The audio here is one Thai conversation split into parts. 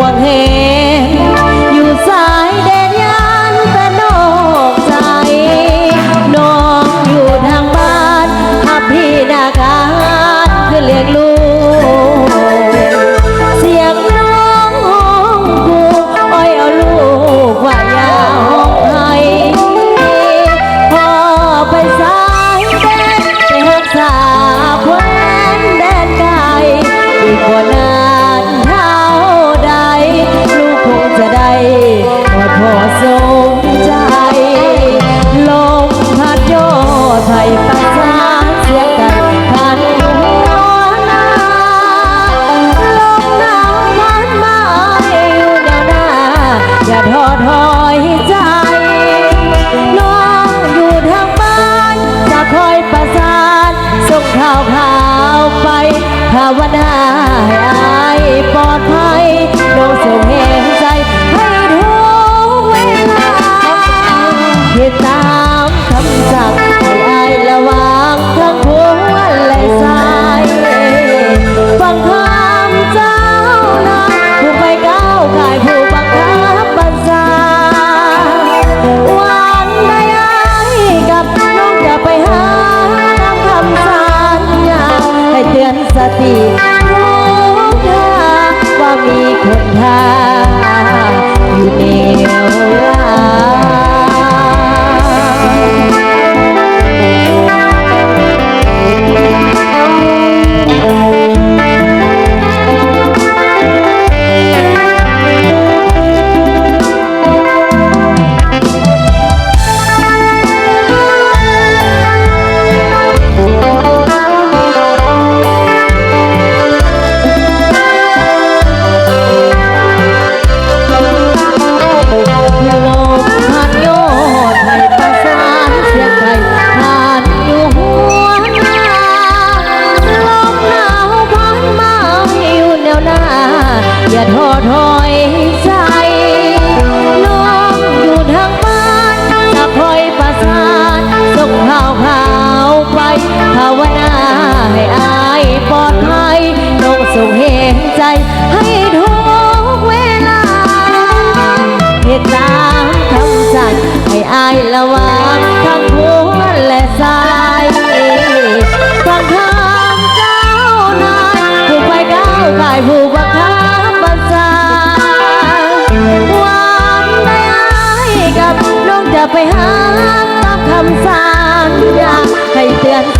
วันเฮ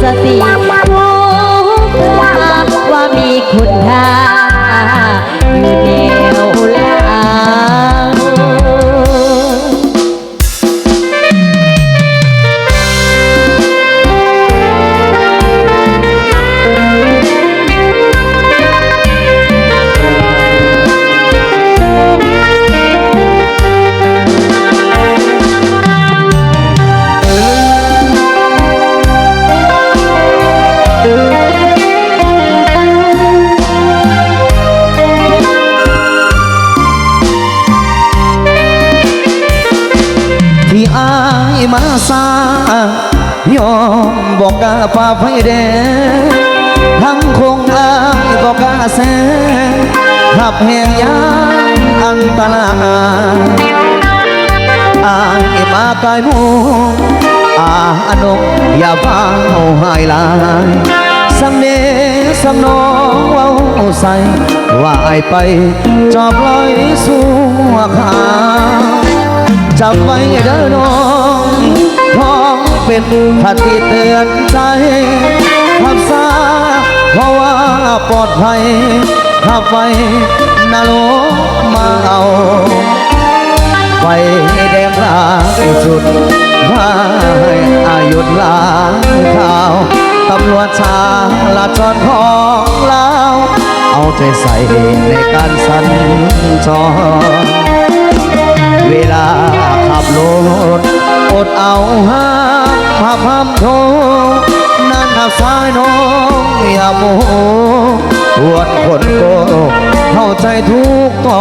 สติรู้กลับว่ามีคุณค่าายอมบอกกาฝ่าไฟแดงทั้งคงอายบอกกาแสงขับแหงยางอันตรายอายมาไกยมูอาอนุอย่าบ้าเอาหายลายสำเนสำนองเอาใส่ว่าไอไป จอบลอยสู่ขาวจำไว้เด้อน้อง ท้องเป็นพันคติเตือนใจขับซาเพราะว่าปลอดภัยขับไปนรกมาเอาไฟแดงลาสุดมาให้อายุลาข่าวตำรวจชาละจอดของลาวเอาใจใส่ในการสัญจรเวลาขับรถ หับห้ามโทนั้นหับสายน้องอย่าโมโหปวดคนโกเข้าใจทุกตอ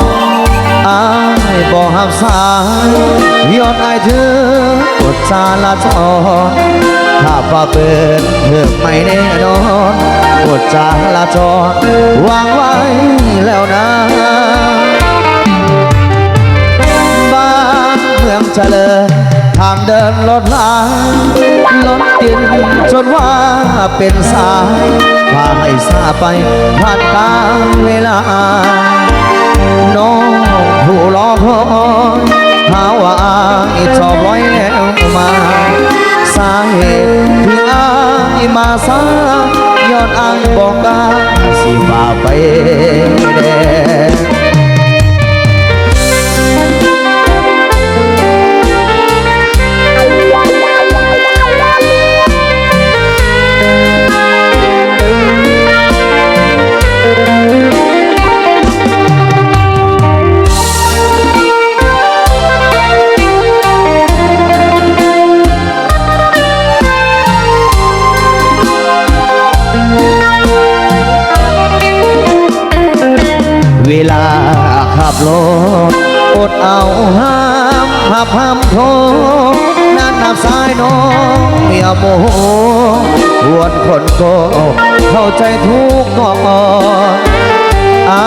นอายบอกหับสายย้อนอายถึงกดจาลาจรถ้าป่าเปิดเพื่อไม่แน่นอนกดจาลาจรวางไว้แล้วนะบ้านเมืองเจริญางเดินรถลางรถดินจนว่าเป็นสายพาให้ซาไปผ่านกาลเวลา น้องผู้รอคอยหาว่าอายชอบร้อยแล้วมาสาเหตุที่อายมาสาย้อนอายบอกกาสิฝ่าไปแด ขับรถอดเอาห้ามหับห้ามโทนั่นนับสายน้องอย่าโมโหหวนคนโกเข้าใจทุกตอนอา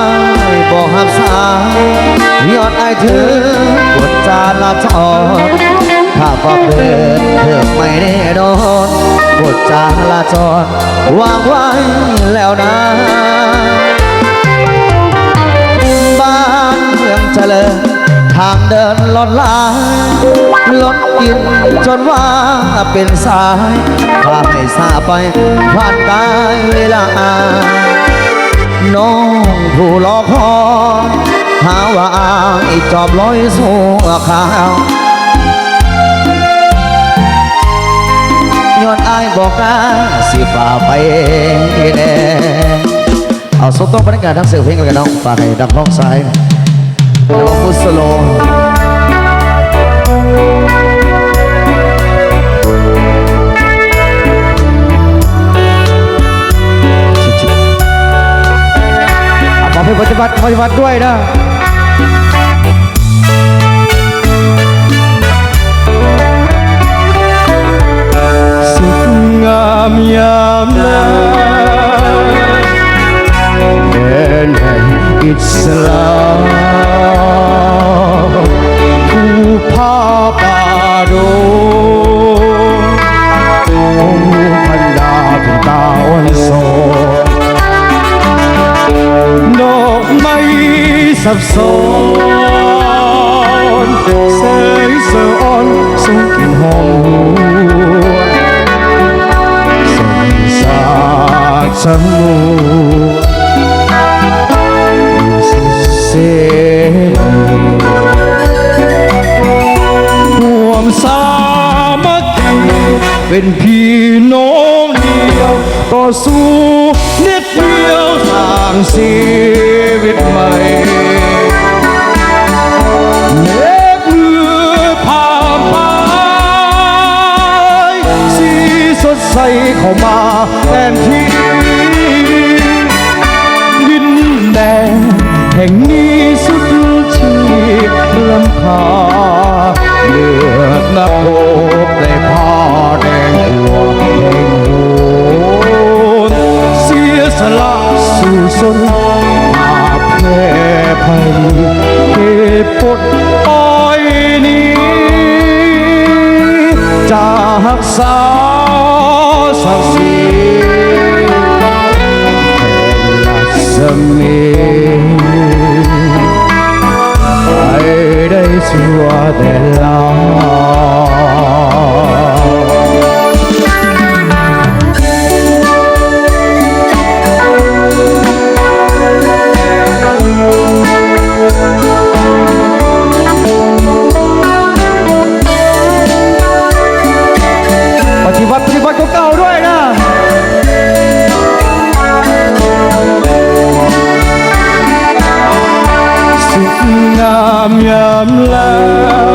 ยบอกหับสายยอดอายถึงกดจาลาจรถ้าพอเปิดเพื่อไม่แน่นอนกดจาลาจรวางไว้แล้วนะ เมืองเจริญทางเดินลดลายรถกินจนว่าเป็นสายพาให้ซาไปผ่านกาลเวลาน้องผู้รอคอยหาว่าอายจอบลอยสู่ข่าวย้อนอายบอกกาสิฝ่าไปแน่เอาสมต้องบรรยากาศทั้งเสียงเพลงกันน้องฝากให้ดังร้องซ้าย แล้ฟุสโลเอาไปปฏิบัติปฏิบัติด้วยนะสุดงามยามลาแดนแห่งอิสลาม ดสมูเสียห่วมสามัคคีเป็นพี่น้องเดียวต่อสู้เน็ดเดียวสร้างชีวิตใหม่เล็บมือผ่าไปสีสดใสเข้ามาแทนที่ แห่งนี้สุดชีลำพาเลือดนักโอบได้ผ้าแดงหัวแห่งโหนเสียสละสู่สนมาแพร่ภัยเหตุผลอ้อยนี้จากสา ชั่วแต่ลาปฏิบัติปฏิบัติเก่าๆด้วยนะสุดงา มยามลายแดน